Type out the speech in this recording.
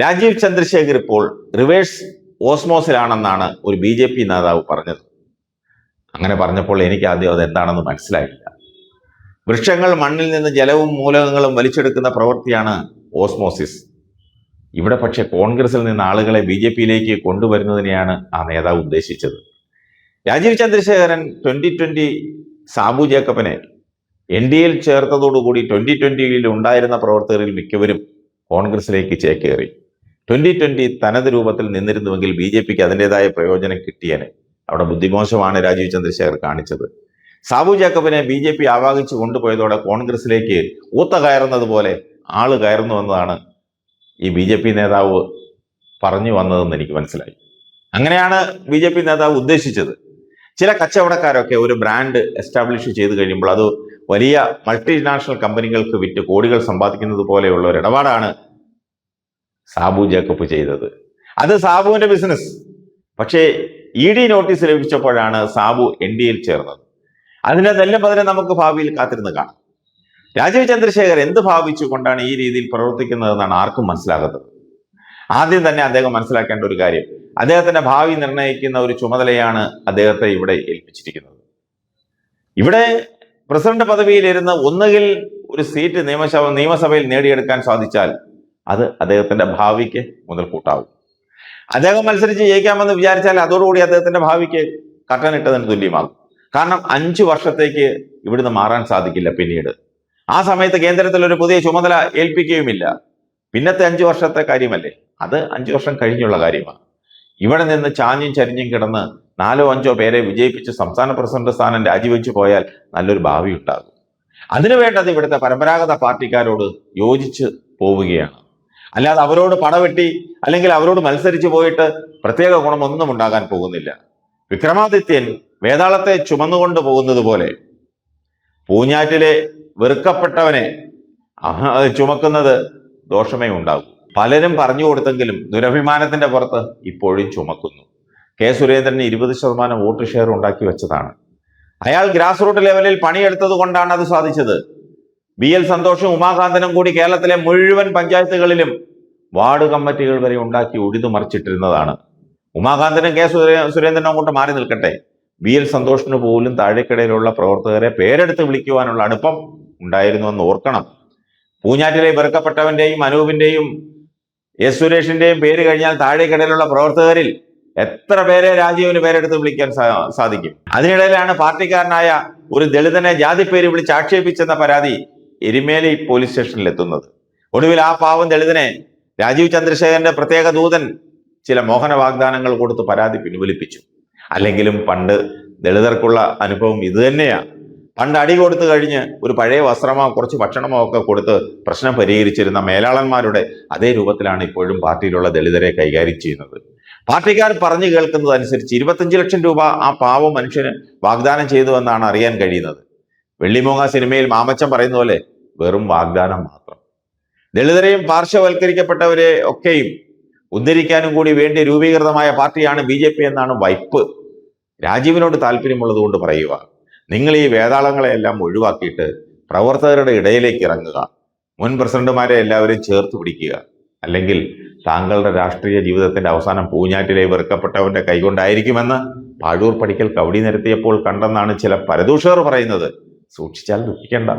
രാജീവ് ചന്ദ്രശേഖർ ഇപ്പോൾ റിവേഴ്സ് ഓസ്മോസിലാണെന്നാണ് ഒരു B J P നേതാവ് പറഞ്ഞത്. അങ്ങനെ പറഞ്ഞപ്പോൾ എനിക്ക് ആദ്യം അത് എന്താണെന്ന് മനസ്സിലായില്ല. വൃക്ഷങ്ങൾ മണ്ണിൽ നിന്ന് ജലവും മൂലകങ്ങളും വലിച്ചെടുക്കുന്ന പ്രവൃത്തിയാണ് ഓസ്മോസിസ്. ഇവിടെ പക്ഷേ കോൺഗ്രസിൽ നിന്ന് ആളുകളെ ബി ജെ പിയിലേക്ക് കൊണ്ടുവരുന്നതിനെയാണ് ആ നേതാവ് ഉദ്ദേശിച്ചത്. രാജീവ് ചന്ദ്രശേഖരൻ ട്വന്റി ട്വന്റി സാബു ജേക്കബിനെ എൻ ഡി എയിൽ ചേർത്തതോടുകൂടി ട്വന്റി ട്വന്റിയിൽ ഉണ്ടായിരുന്ന പ്രവർത്തകരിൽ മിക്കവരും കോൺഗ്രസിലേക്ക് ചേക്കേറി. ട്വന്റി ട്വന്റി തനത് രൂപത്തിൽ നിന്നിരുന്നുവെങ്കിൽ ബി ജെ പിക്ക് അതിന്റെതായ പ്രയോജനം കിട്ടിയേനെ. അവിടെ ബുദ്ധിമോശമാണ് രാജീവ് ചന്ദ്രശേഖർ കാണിച്ചത്. സാബു ജാക്കബിനെ ബി ജെ പി ആവാഹിച്ചു കൊണ്ടുപോയതോടെ കോൺഗ്രസിലേക്ക് ഊത്ത കയറുന്നത് പോലെ ആൾ കയറുന്നു എന്നതാണ് ഈ ബി ജെ പി നേതാവ് പറഞ്ഞു വന്നതെന്ന് എനിക്ക് മനസ്സിലായി. അങ്ങനെയാണ് ബി ജെ പി നേതാവ് ഉദ്ദേശിച്ചത്. ചില കച്ചവടക്കാരൊക്കെ ഒരു ബ്രാൻഡ് എസ്റ്റാബ്ലിഷ് ചെയ്ത് കഴിയുമ്പോൾ അത് വലിയ മൾട്ടിനാഷണൽ കമ്പനികൾക്ക് വിറ്റ് കോടികൾ സമ്പാദിക്കുന്നത് പോലെയുള്ള ഒരു ഇടപാടാണ് സാബു ജേക്കബ് ചെയ്തത്. അത് സാബുവിന്റെ ബിസിനസ് പക്ഷേ ഇ ഡി നോട്ടീസ് ലഭിച്ചപ്പോഴാണ് സാബു എൻ ഡി എയിൽ ചേർന്നത്. അതിന്റെ നെല്ലും പതിനെ നമുക്ക് ഭാവിയിൽ കാത്തിരുന്ന് കാണാം. രാജീവ് ചന്ദ്രശേഖർ എന്ത് ഭാവിച്ചുകൊണ്ടാണ് ഈ രീതിയിൽ പ്രവർത്തിക്കുന്നതെന്നാണ് ആർക്കും മനസ്സിലാകുന്നത് ആദ്യം തന്നെ അദ്ദേഹം മനസ്സിലാക്കേണ്ട ഒരു കാര്യം. അദ്ദേഹത്തിന്റെ ഭാവി നിർണയിക്കുന്ന ഒരു ചുമതലയാണ് അദ്ദേഹത്തെ ഇവിടെ ഏൽപ്പിച്ചിരിക്കുന്നത്. ഇവിടെ പ്രസിഡന്റ് പദവിയിലിരുന്ന് ഒന്നുകിൽ ഒരു സീറ്റ് നിയമസഭ നിയമസഭയിൽ നേടിയെടുക്കാൻ സാധിച്ചാൽ അത് അദ്ദേഹത്തിന്റെ ഭാവിക്ക് മുതൽക്കൂട്ടാവും അദ്ദേഹം മത്സരിച്ച് ജയിക്കാമെന്ന് വിചാരിച്ചാൽ അതോടുകൂടി അദ്ദേഹത്തിന്റെ ഭാവിക്ക് കട്ടനിട്ടതിന് തുല്യമാകും. കാരണം അഞ്ചു വർഷത്തേക്ക് ഇവിടുന്ന് മാറാൻ സാധിക്കില്ല പിന്നീട്. ആ സമയത്ത് കേന്ദ്രത്തിൽ ഒരു പുതിയ ചുമതല ഏൽപ്പിക്കുകയുമില്ല. പിന്നത്തെ അഞ്ചു വർഷത്തെ കാര്യമല്ലേ? അത് അഞ്ചു വർഷം കഴിഞ്ഞുള്ള കാര്യമാണ്. ഇവിടെ നിന്ന് ചാഞ്ഞും ചരിഞ്ഞും കിടന്ന് നാലോ അഞ്ചോ പേരെ വിജയിപ്പിച്ച് സംസ്ഥാന പ്രസിഡന്റ് സ്ഥാനം രാജിവെച്ചു പോയാൽ നല്ലൊരു ഭാവി ഉണ്ടാകും അതിനുവേണ്ടത് ഇവിടുത്തെ പരമ്പരാഗത പാർട്ടിക്കാരോട് യോജിച്ച് പോവുകയാണ്. അല്ലാതെ അവരോട് പണവെട്ടി അല്ലെങ്കിൽ അവരോട് മത്സരിച്ചു പോയിട്ട് പ്രത്യേക ഗുണമൊന്നും ഉണ്ടാകാൻ പോകുന്നില്ല. വിക്രമാദിത്യൻ വേതാളത്തെ ചുമന്നുകൊണ്ട് പോകുന്നത് പോലെ പൂഞ്ഞാറ്റിലെ വെറുക്കപ്പെട്ടവനെ ചുമക്കുന്നത് ദോഷമേ ഉണ്ടാകും. പലരും പറഞ്ഞു കൊടുത്തെങ്കിലും ദുരഭിമാനത്തിന്റെ പുറത്ത് ഇപ്പോഴും ചുമക്കുന്നു. കെ സുരേന്ദ്രന് ഇരുപത് ശതമാനം വോട്ട് ഷെയർ ഉണ്ടാക്കി വെച്ചതാണ്. അയാൾ ഗ്രാസ് റൂട്ട് ലെവലിൽ പണിയെടുത്തത് കൊണ്ടാണ് അത് സാധിച്ചത്. ബി എൽ സന്തോഷും ഉമാകാന്തനും കൂടി കേരളത്തിലെ മുഴുവൻ പഞ്ചായത്തുകളിലും വാർഡ് കമ്മിറ്റികൾ വരെ ഉണ്ടാക്കി ഉഴുതു മറിച്ചിട്ടിരുന്നതാണ് ഉമാകാന്തനും കെ സുരേ- സുരേന്ദ്രനും അങ്ങോട്ട് മാറി നിൽക്കട്ടെ. ബി എൽ സന്തോഷിന് പോലും താഴേക്കിടയിലുള്ള പ്രവർത്തകരെ പേരെടുത്ത് വിളിക്കുവാനുള്ള അടുപ്പം ഉണ്ടായിരുന്നുവെന്ന് ഓർക്കണം. പൂഞ്ഞാറ്റിലെ വെറുക്കപ്പെട്ടവന്റെയും അനൂപിന്റെയും എസ് സുരേഷിന്റെയും പേര് കഴിഞ്ഞാൽ താഴേക്കിടയിലുള്ള പ്രവർത്തകരിൽ എത്ര പേരെ രാജീവിന് പേരെടുത്ത് വിളിക്കാൻ സാധിക്കും? അതിനിടയിലാണ് പാർട്ടിക്കാരനായ ഒരു ദളിതനെ ജാതി പേര് വിളിച്ച് ആക്ഷേപിച്ചെന്ന പരാതി എരുമേലി പോലീസ് സ്റ്റേഷനിൽ എത്തുന്നത് ഒടുവിൽ ആ പാവം ദളിതനെ രാജീവ് ചന്ദ്രശേഖരന്റെ പ്രത്യേക ദൂതൻ ചില മോഹന വാഗ്ദാനങ്ങൾ കൊടുത്ത് പരാതി പിൻവലിപ്പിച്ചു. അല്ലെങ്കിലും പണ്ട് ദളിതർക്കുള്ള അനുഭവം ഇതുതന്നെയാണ് പണ്ട് അടി കൊടുത്തു കഴിഞ്ഞ് ഒരു പഴയ വസ്ത്രമോ കുറച്ച് ഭക്ഷണമോ ഒക്കെ കൊടുത്ത് പ്രശ്നം പരിഹരിച്ചിരുന്ന മേലാളന്മാരുടെ അതേ രൂപത്തിലാണ് ഇപ്പോഴും പാർട്ടിയിലുള്ള ദളിതരെ കൈകാര്യം ചെയ്യുന്നത്. പാർട്ടിക്കാർ പറഞ്ഞു കേൾക്കുന്നത് അനുസരിച്ച് ഇരുപത്തഞ്ച് ലക്ഷം രൂപ ആ പാവം മനുഷ്യന് വാഗ്ദാനം ചെയ്തു എന്നാണ് അറിയാൻ കഴിയുന്നത്. വെള്ളിമൂങ്ങ സിനിമയിൽ മാമച്ചൻ പറയുന്ന പോലെ വെറും വാഗ്ദാനം മാത്രം. ദളിതരെയും പാർശ്വവൽക്കരിക്കപ്പെട്ടവരെ ഒക്കെയും ഉദ്ധരിക്കാനും കൂടി വേണ്ടി രൂപീകൃതമായ പാർട്ടിയാണ് ബി ജെ പി എന്നാണ് വൈപ്പ്. രാജീവിനോട് താല്പര്യമുള്ളത് കൊണ്ട് പറയുക നിങ്ങൾ ഈ വേതാളങ്ങളെയെല്ലാം ഒഴിവാക്കിയിട്ട് പ്രവർത്തകരുടെ ഇടയിലേക്ക് ഇറങ്ങുക. മുൻ പ്രസിഡന്റുമാരെ എല്ലാവരും ചേർത്ത് പിടിക്കുക. അല്ലെങ്കിൽ താങ്കളുടെ രാഷ്ട്രീയ ജീവിതത്തിന്റെ അവസാനം പൂഞ്ഞാറ്റിലെ വെറുക്കപ്പെട്ടവന്റെ കൈകൊണ്ടായിരിക്കുമെന്ന് പാഴൂർ പടിക്കൽ കവടി നിരത്തിയപ്പോൾ കണ്ടെന്നാണ് ചില പരദൂഷകർ പറയുന്നത്. സൂക്ഷിച്ചാൽ ദുഃഖിക്കേണ്ട.